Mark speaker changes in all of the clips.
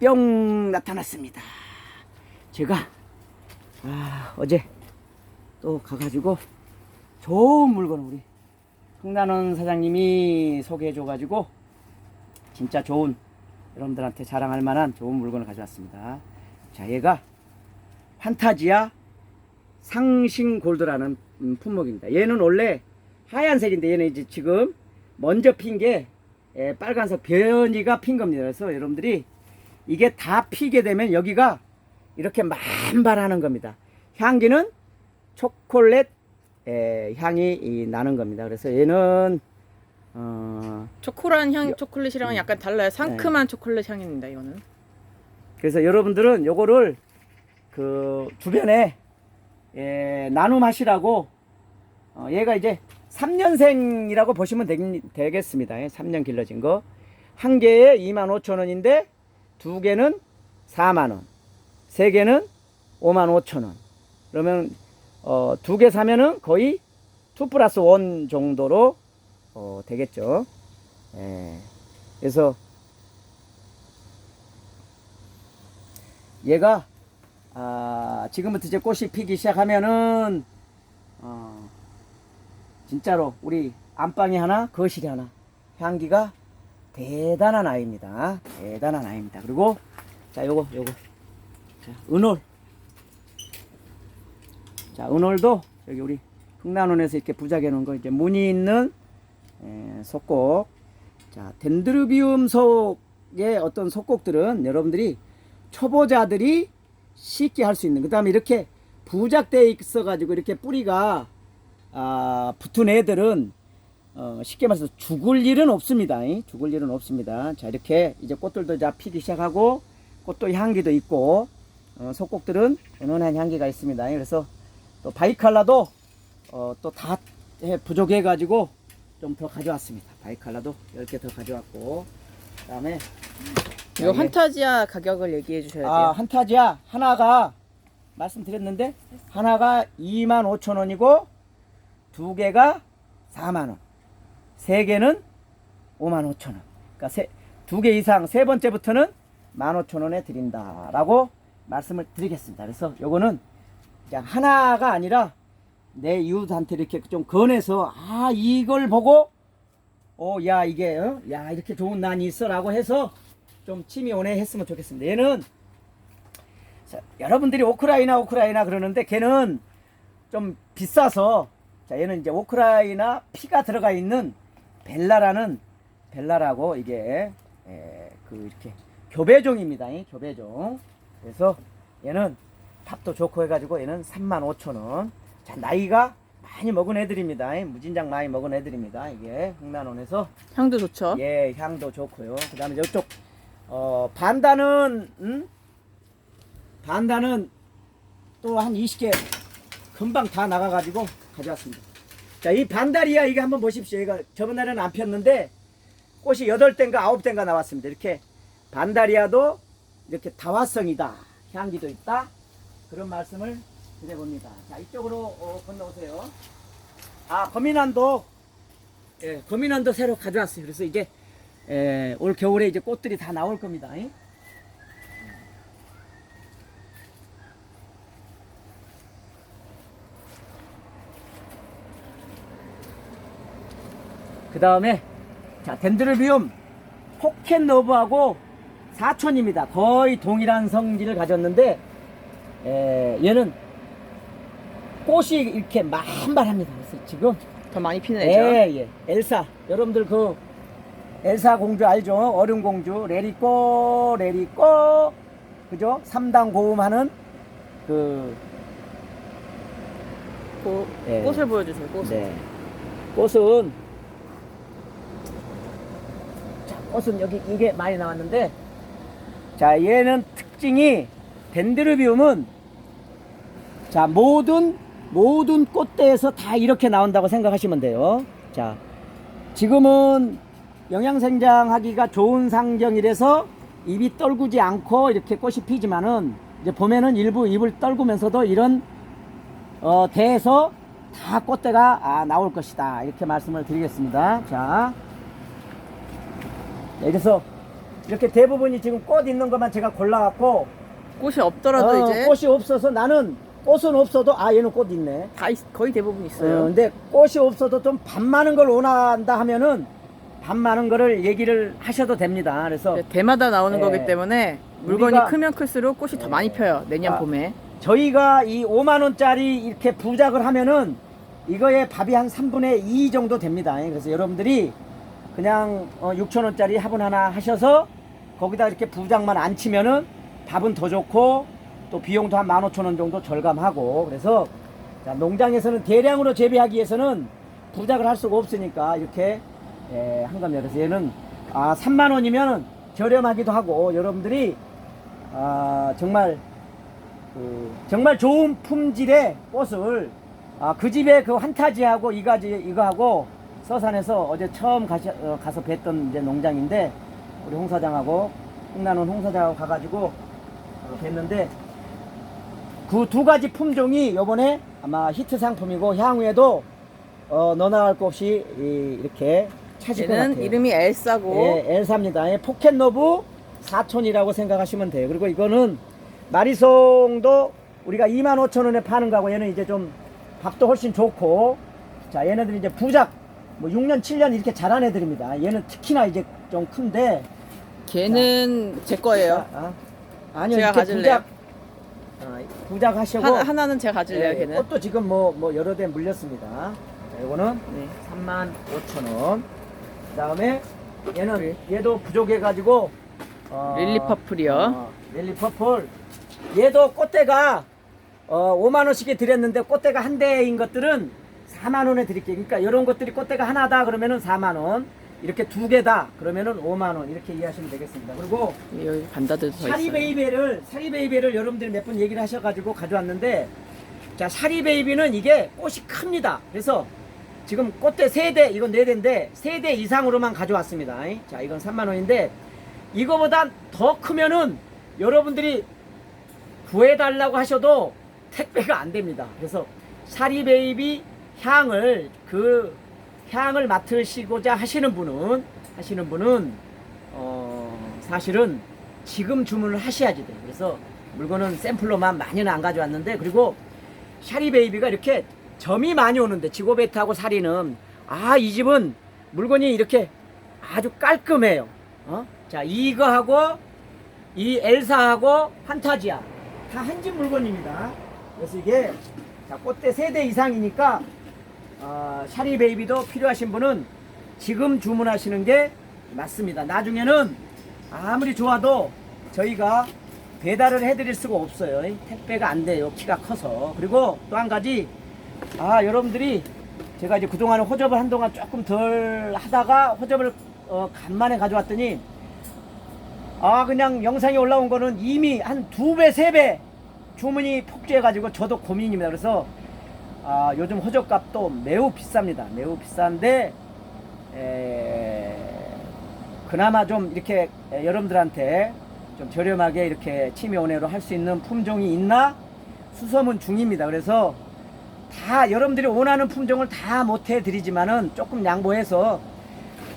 Speaker 1: 뿅 나타났습니다. 제가 아, 어제 또 가가지고 좋은 물건 우리 흥나는 사장님이 소개해줘가지고 진짜 좋은 여러분들한테 자랑할 만한 좋은 물건을 가져왔습니다. 자, 얘가 판타지아 상신 골드라는 음, 품목입니다. 얘는 원래 하얀색인데 얘는 이제 지금 먼저 핀 게 빨간색 변이가 핀 겁니다. 그래서 여러분들이 이게 다 피게 되면 여기가 이렇게 만발하는 겁니다. 향기는 초콜릿 에, 향이 이, 나는 겁니다. 그래서 얘는 어,
Speaker 2: 초코란 향
Speaker 1: 여-
Speaker 2: 초콜릿이랑은
Speaker 1: 음.
Speaker 2: 약간 달라요. 상큼한 초콜릿 향입니다. 이거는.
Speaker 1: 그래서 여러분들은 요거를 그 주변에 예, 나눔하시라고 어, 얘가 이제 3년생이라고 보시면 되, 겠습니다 3년 길러진 거. 한 개에 25,000원인데 두 개는 4만 원. 세 개는 55,000원. 그러면 어, 두 개 사면은 거의 2 플러스 1 정도로 어, 되겠죠. 예. 그래서 얘가 아, 지금부터 이제 꽃이 피기 시작하면은 어, 진짜로 우리 안방이 하나 거실이 하나 향기가 대단한 아이입니다. 대단한 아이입니다. 그리고 자 요거 요거 자 은올 자 은올도 여기 우리 흥난원에서 이렇게 부작해 놓은 거 이제 무늬 있는 에, 속곡 자 덴드르비움 속의 어떤 속곡들은 여러분들이 초보자들이 쉽게 할 수 있는 그 다음에 이렇게 부작되어 있어 가지고 이렇게 뿌리가 아, 붙은 애들은 어, 쉽게 말해서 죽을 일은 없습니다 이? 죽을 일은 없습니다 자 이렇게 이제 꽃들도 이제 피기 시작하고 꽃도 향기도 있고 어, 속곡들은 은은한 향기가 있습니다 그래서 또 바이칼라도 어, 또다 부족해 가지고 좀 더 가져왔습니다 바이칼라도 10개 더 가져왔고 그 다음에
Speaker 2: 이거 환타지아 가격을 얘기해 주셔야 돼요.
Speaker 1: 아, 한타지야 하나가 말씀드렸는데 하나가 25,000원이고 두 개가 4만 원. 세 개는 55,000원. 그러니까 세, 두 개 이상 세 번째부터는 15,000원에 드린다라고 말씀을 드리겠습니다. 그래서 요거는 그냥 하나가 아니라 내 이웃한테 이렇게 좀 권해서 아 이걸 보고 어야 이게 어? 야 이렇게 좋은 난이 있어라고 해서 좀 침이 오네 했으면 좋겠습니다. 얘는 자, 여러분들이 오크라이나 오크라이나 그러는데 걔는 좀 비싸서 자 얘는 이제 오크라이나 피가 들어가 있는 벨라라는 벨라라고 이게 에, 그 이렇게 교배종입니다. 이 교배종. 그래서 얘는 탑도 좋고 해가지고 얘는 35,000원. 자 나이가 많이 먹은 애들입니다. 이 무진장 많이 먹은 애들입니다. 이게 흥난원에서
Speaker 2: 향도 좋죠.
Speaker 1: 예, 향도 좋고요. 그다음에 이쪽 어 반다는 음? 반다는 또 한 20개 금방 다 나가가지고 가져왔습니다. 자, 이 반다리아 이거 한번 보십시오. 이거 저번 날에는 안 폈는데 꽃이 8대인가 9대인가 나왔습니다. 이렇게 반다리아도 이렇게 다화성이다. 향기도 있다. 그런 말씀을 드려봅니다. 자, 이쪽으로 어, 건너오세요. 아, 거미난도 예, 거미난도 새로 가져왔어요. 그래서 이게 예, 올 겨울에 이제 꽃들이 다 나올 겁니다. 잉? 그 다음에 자 덴드르비움 포켓러브하고 사촌입니다. 거의 동일한 성질을 가졌는데 에, 얘는 꽃이 이렇게 만발합니다. 그래서 지금
Speaker 2: 더 많이 피는 애죠.
Speaker 1: 예, 예. 엘사. 여러분들 그 엘사 공주 알죠? 얼음 공주. 레리꼬, 레리꼬. 그죠? 3단 고음하는 그,
Speaker 2: 그
Speaker 1: 예.
Speaker 2: 꽃을 보여주세요. 꽃을.
Speaker 1: 네. 꽃은, 자, 꽃은 여기 이게 많이 나왔는데, 자, 얘는 특징이, 덴드르비움은, 자, 모든, 모든 꽃대에서 다 이렇게 나온다고 생각하시면 돼요. 자, 지금은 영양생장하기가 좋은 상정이라서 입이 떨구지 않고 이렇게 꽃이 피지만은, 이제 봄에는 일부 입을 떨구면서도 이런 어, 대에서 다 꽃대가 아, 나올 것이다. 이렇게 말씀을 드리겠습니다. 자. 네, 그래서 이렇게 대부분이 지금 꽃 있는 것만 제가 골라갖고
Speaker 2: 꽃이 없더라도
Speaker 1: 어,
Speaker 2: 이제
Speaker 1: 꽃이 없어서 나는 꽃은 없어도 아 얘는 꽃 있네.
Speaker 2: 다 있- 거의 대부분
Speaker 1: 어,
Speaker 2: 있어요.
Speaker 1: 근데 꽃이 없어도 좀 밥 많은 걸 원한다 하면은 밥 많은 거를 얘기를 하셔도 됩니다. 그래서
Speaker 2: 네, 대마다 나오는
Speaker 1: 예.
Speaker 2: 거기 때문에 물건이
Speaker 1: 우리가-
Speaker 2: 크면 클수록 꽃이 더 많이 펴요. 내년
Speaker 1: 아.
Speaker 2: 봄에.
Speaker 1: 저희가 이 5만 원짜리 이렇게 부작을 하면은 이거의 밥이 한 3분의 2 정도 됩니다. 그래서 여러분들이 그냥 6천 원짜리 화분 하나 하셔서 거기다 이렇게 부작만 안 치면은 밥은 더 좋고 또 비용도 한 15,000원 정도 절감하고 그래서 자, 농장에서는 대량으로 재배하기 위해서는 부작을 할 수가 없으니까 이렇게 예, 한 겁니다. 그래서 얘는 아 3만 원이면 저렴하기도 하고 여러분들이 아 정말 그 정말 좋은 품질의 꽃을 아, 그 집에 그 환타지하고 이가지 이거하고 서산에서 어제 처음 가시, 어, 가서 뵀던 이제 농장인데 우리 홍 사장하고 홍나는 홍 사장하고 가가지고 어, 뵀는데 그 두 가지 품종이 요번에 아마 히트 상품이고 향후에도 어, 너 나갈 거 없이 이, 이렇게 차실 것
Speaker 2: 얘는
Speaker 1: 같아요.
Speaker 2: 이름이 엘사고
Speaker 1: 예, 엘사입니다. 예, 포켓노브 4촌이라고 생각하시면 돼요. 그리고 이거는 마리송도 우리가 25,000원에 파는 거고 얘는 이제 좀 밥도 훨씬 좋고 자 얘네들이 이제 부작 뭐 6년 7년 이렇게 자란 애들입니다. 얘는 특히나 이제 좀 큰데
Speaker 2: 걔는 제 거예요.
Speaker 1: 아, 아, 아 니요
Speaker 2: 제가
Speaker 1: 이렇게
Speaker 2: 가질래요.
Speaker 1: 부작 아, 부작 하시고
Speaker 2: 하나, 하나는 제가 가질래요.
Speaker 1: 예,
Speaker 2: 걔는.
Speaker 1: 꽃도 지금 뭐, 뭐 여러 대 물렸습니다. 자, 요거는
Speaker 2: 네.
Speaker 1: 3만 5천 원. 그 다음에 얘는 얘도 부족해가지고 어,
Speaker 2: 릴리 퍼플이요.
Speaker 1: 어, 릴리 퍼플. 얘도 꽃대가 어, 5만 원씩에 드렸는데 꽃대가 한 대인 것들은 4만 원에 드릴게요. 그러니까 이런 것들이 꽃대가 하나다 그러면은 4만 원. 이렇게 두 개다 그러면은 5만 원 이렇게 이해하시면 되겠습니다. 그리고
Speaker 2: 여기 반다들도 더 있어요.
Speaker 1: 샤리베이비를 샤리베이비를 여러분들이 몇 번 얘기를 하셔가지고 가져왔는데 자 샤리베이비는 이게 꽃이 큽니다. 그래서 지금 꽃대 세대 이건 네 대인데 세 대 이상으로만 가져왔습니다. 자 이건 3만 원인데 이거보다 더 크면은 여러분들이 구해달라고 하셔도 택배가 안 됩니다. 그래서 샤리베이비 향을 그 향을 맡으시고자 하시는 분은 하시는 분은 어 사실은 지금 주문을 하셔야지 돼요. 그래서 물건은 샘플로만 많이는 안 가져왔는데 그리고 샤리베이비가 이렇게 점이 많이 오는데 지고베트하고 사리는 아 이 집은 물건이 이렇게 아주 깔끔해요. 어? 자 이거하고 이 엘사하고 판타지아 다 한 집 물건입니다. 그래서 이게 자, 꽃대 세대 이상이니까 어, 샤리 베이비도 필요하신 분은 지금 주문하시는 게 맞습니다. 나중에는 아무리 좋아도 저희가 배달을 해드릴 수가 없어요. 이 택배가 안 돼요. 키가 커서. 그리고 또 한 가지, 아, 여러분들이 제가 이제 그동안에 호접을 한동안 조금 덜 하다가 호접을 어, 간만에 가져왔더니 아, 그냥 영상이 올라온 거는 이미 한 두 배, 세 배 주문이 폭주해가지고 저도 고민입니다. 그래서 아, 요즘 호접값도 매우 비쌉니다. 매우 비싼데 에, 그나마 좀 이렇게 에, 여러분들한테 좀 저렴하게 이렇게 치매 원해로 할 수 있는 품종이 있나 수소문 중입니다. 그래서 다 여러분들이 원하는 품종을 다 못해 드리지만은 조금 양보해서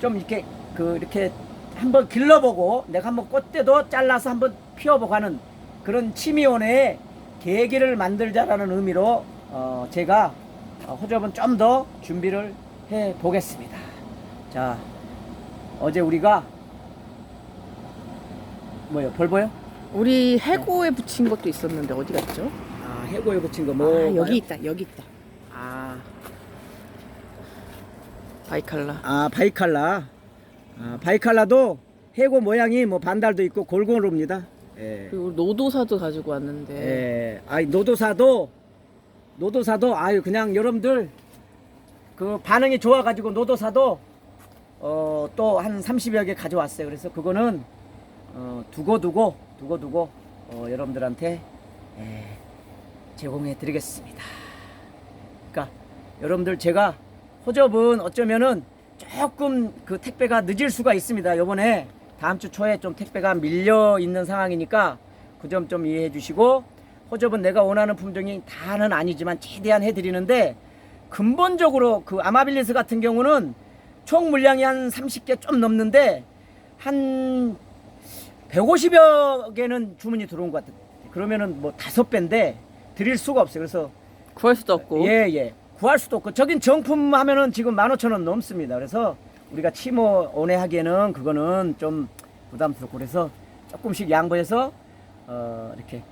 Speaker 1: 좀 이렇게 그 이렇게 한번 길러보고 내가 한번 꽃대도 잘라서 한번 피워보고 하는 그런 치미원의 계기를 만들자라는 의미로 어 제가 어, 호접은 좀 더 준비를 해 보겠습니다. 자 어제 우리가 뭐요 별 보여?
Speaker 2: 우리 해고에 붙인 것도 있었는데 어디 갔죠?
Speaker 1: 아 해고에 붙인 거 뭐?
Speaker 2: 아, 여기 있다. 여기 있다.
Speaker 1: 아,
Speaker 2: 바이칼라.
Speaker 1: 아 바이칼라. 아 바이칼라도 해고 모양이 뭐 반달도 있고 골고루입니다. 예.
Speaker 2: 그리고 노도사도 가지고 왔는데
Speaker 1: 예. 아이 노도사도 노도사도 아유 그냥 여러분들 그 반응이 좋아가지고 노도사도 어 또 한 30여 개 가져왔어요. 그래서 그거는 어 두고 두고 두고 두고 어 여러분들한테 예, 제공해 드리겠습니다. 그러니까 여러분들 제가 호접은 어쩌면은 조금 그 택배가 늦을 수가 있습니다. 요번에 다음 주 초에 좀 택배가 밀려 있는 상황이니까 그 점 좀 이해해 주시고 호접은 내가 원하는 품종이 다는 아니지만 최대한 해 드리는데 근본적으로 그 아마빌리스 같은 경우는 총 물량이 한 30개 좀 넘는데 한 150여 개는 주문이 들어온 것 같아요. 그러면은 뭐 다섯 배인데 드릴 수가 없어요. 그래서
Speaker 2: 구할 수도 없고.
Speaker 1: 예, 예. 구할 수도 없고 저긴 정품 하면은 지금 15,000원 넘습니다. 그래서 우리가 치모 온해하기에는 그거는 좀 부담스럽고 그래서 조금씩 양보해서 어, 이렇게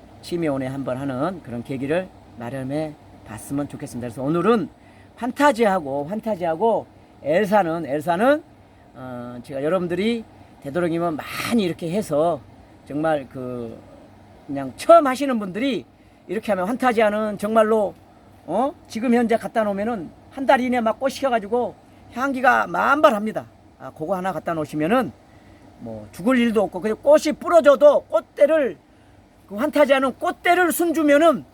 Speaker 1: 온해 한번 하는 그런 계기를 마련해 봤으면 좋겠습니다. 그래서 오늘은 판타지하고 판타지하고 엘사는 엘사는 어, 제가 여러분들이 되도록이면 많이 이렇게 해서 정말 그 그냥 처음 하시는 분들이 이렇게 하면 환타지하는 정말로 어 지금 현재 갖다 놓으면은 한 달 이내 막 꽃 시켜가지고 향기가 만발합니다. 아 그거 하나 갖다 놓으시면은 뭐 죽을 일도 없고 그리고 꽃이 부러져도 꽃대를 그 환타지하는 꽃대를 순주면은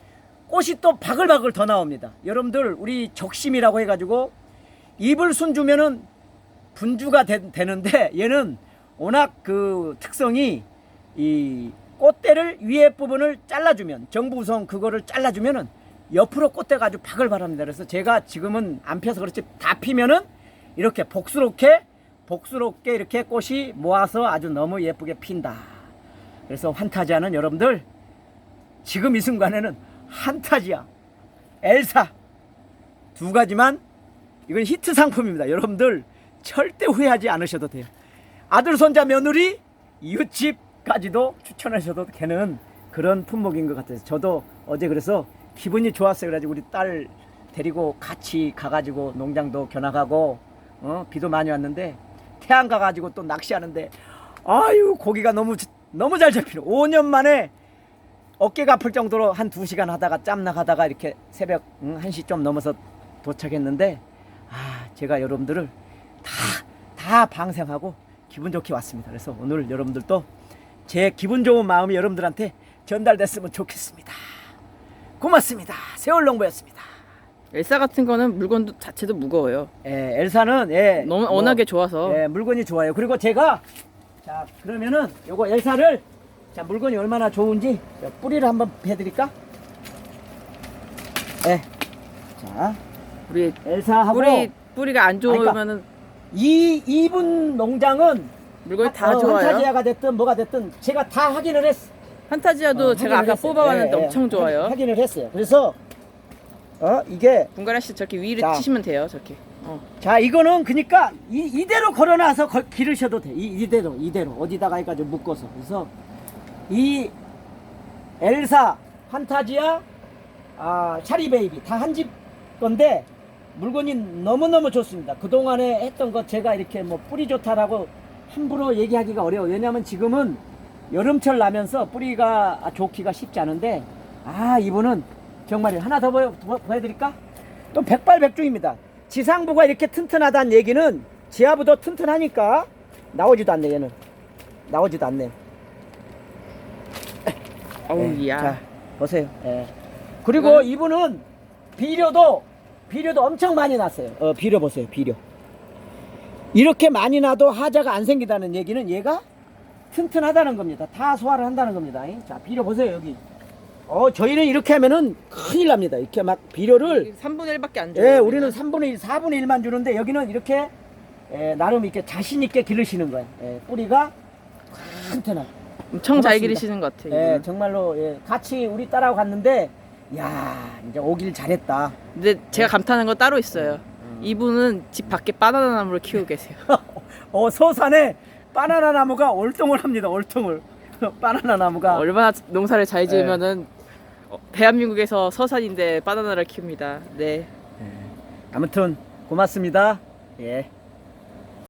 Speaker 1: 꽃이 또 바글바글 더 나옵니다. 여러분들 우리 적심이라고 해가지고 잎을 순주면은 분주가 되, 되는데 얘는 워낙 그 특성이 이 꽃대를 위에 부분을 잘라주면 정부성 그거를 잘라주면은 옆으로 꽃대가 아주 바글바랍니다. 그래서 제가 지금은 안 펴서 그렇지 다 피면은 이렇게 복스럽게 복스럽게 이렇게 꽃이 모아서 아주 너무 예쁘게 핀다. 그래서 환타지아는 여러분들 지금 이 순간에는 한타지아, 엘사 두 가지만 이건 히트 상품입니다. 여러분들 절대 후회하지 않으셔도 돼요. 아들, 손자, 며느리, 이웃집까지도 추천하셔도 되는 그런 품목인 것 같아요. 저도 어제 그래서 기분이 좋았어요. 그래가지고 우리 딸 데리고 같이 가가지고 농장도 견학하고 어, 비도 많이 왔는데 태안 가가지고 또 낚시하는데 아유 고기가 너무 너무 잘 잡히네. 5년 만에 어깨가 아플 정도로 한 2시간 하다가 짬낙 하다가 이렇게 새벽 응, 1시 좀 넘어서 도착했는데 아 제가 여러분들을 다 다 방생하고 기분 좋게 왔습니다. 그래서 오늘 여러분들도 제 기분 좋은 마음이 여러분들한테 전달됐으면 좋겠습니다. 고맙습니다. 세월농부였습니다.
Speaker 2: 엘사 같은 거는 물건도 자체도 무거워요.
Speaker 1: 예, 엘사는 예,
Speaker 2: 너무
Speaker 1: 뭐,
Speaker 2: 워낙에 좋아서.
Speaker 1: 예, 물건이 좋아요. 그리고 제가 자 그러면은 요거 엘사를 자 물건이 얼마나 좋은지 자, 뿌리를 한번 해 드릴까? 예, 자
Speaker 2: 우리
Speaker 1: 엘사하고
Speaker 2: 뿌리 뿌리가 안
Speaker 1: 그러니까
Speaker 2: 좋으면은
Speaker 1: 이 이분 농장은
Speaker 2: 물건이 다
Speaker 1: 어,
Speaker 2: 좋아요.
Speaker 1: 환타지아가 됐든 뭐가 됐든 제가 다 확인을 했어.
Speaker 2: 판타지아도
Speaker 1: 어,
Speaker 2: 제가 아까
Speaker 1: 했어요.
Speaker 2: 뽑아봤는데
Speaker 1: 예, 예,
Speaker 2: 엄청 좋아요.
Speaker 1: 확인- 확인을 했어요. 그래서 어 이게
Speaker 2: 분가라 씨 저렇게 위를
Speaker 1: 자.
Speaker 2: 치시면 돼요. 저렇게. 어.
Speaker 1: 자 이거는 그러니까 이, 이대로 걸어놔서 걸, 기르셔도 돼. 이, 이대로 이대로 어디다가 해가지고 묶어서 그래서 이 엘사, 판타지아, 아 차리베이비 다 한 집 건데 물건이 너무 너무 좋습니다. 그 동안에 했던 거 제가 이렇게 뭐 뿌리 좋다라고 함부로 얘기하기가 어려워. 요 왜냐하면 지금은 여름철 나면서 뿌리가 좋기가 쉽지 않은데 아 이분은 정말 하나 더 보여, 보- 보여드릴까? 또 백발백중입니다. 지상부가 이렇게 튼튼하다는 얘기는 지하부도 튼튼하니까 나오지도 않네 얘는 나오지도 않네.
Speaker 2: 어우
Speaker 1: 예,
Speaker 2: 야.
Speaker 1: 자 보세요. 예. 그리고
Speaker 2: 이거는-
Speaker 1: 이분은 비료도 비료도 엄청 많이 났어요. 어, 비료 보세요. 비료. 이렇게 많이 나도 하자가 안 생기다는 얘기는 얘가 튼튼하다는 겁니다. 다 소화를 한다는 겁니다. 예. 자 비료 보세요 여기. 어 저희는 이렇게 하면은 큰일 납니다. 이렇게 막 비료를
Speaker 2: 3분의 1밖에 안 줘요.
Speaker 1: 예, 우리는 3분의 1, 4분의 1만 주는데 여기는 이렇게 예, 나름 이렇게 자신 있게 기르시는 거예요. 예, 뿌리가 튼튼하고.
Speaker 2: 엄청 잘
Speaker 1: 고맙습니다.
Speaker 2: 기르시는 것 같아요.
Speaker 1: 예,
Speaker 2: 이거는.
Speaker 1: 정말로 예, 같이 우리 딸하고 갔는데 야 이제 오길 잘했다.
Speaker 2: 근데 제가 감탄한 건 따로 있어요.
Speaker 1: 음.
Speaker 2: 이분은 집 밖에 바나나 나무를 키우고 계세요.
Speaker 1: 어 서산에 바나나 나무가 올통을 합니다. 올통을 바나나 나무가
Speaker 2: 얼마나 농사를 잘
Speaker 1: 예.
Speaker 2: 지으면은 어, 대한민국에서 서산인데 바나나를 키웁니다. 네.
Speaker 1: 아무튼 고맙습니다. 예.